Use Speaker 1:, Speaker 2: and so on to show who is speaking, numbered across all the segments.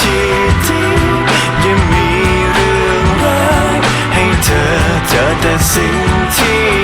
Speaker 1: ที่ดียังมีเรื่องร้ายให้เธอเจอแต่สิ่งที่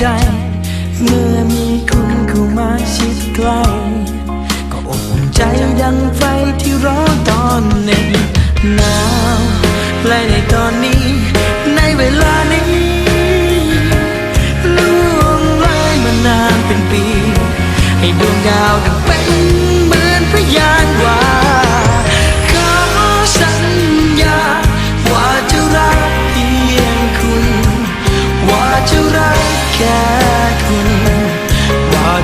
Speaker 2: ใจ เมื่อมีคุณเข้ามาชิดใกล้ก็อบอุ่นใจดังไฟที่ร้อนตอนหนึ่งหนาวและในตอนนี้ ในเวลานี้ล่วงเลยมานานเป็นปี ให้ดวงดาวดังเป็นเหมือนพยานว่า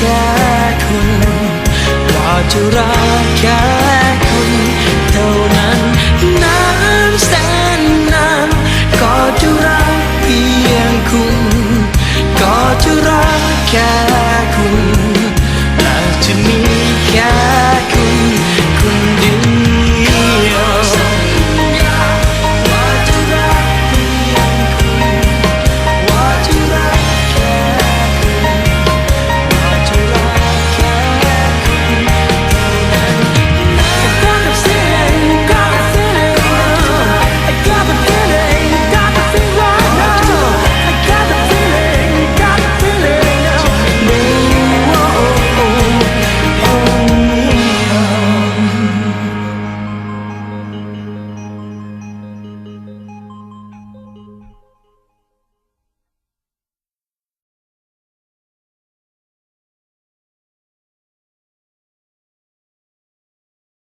Speaker 2: แค่คุณว่าจะรักแค่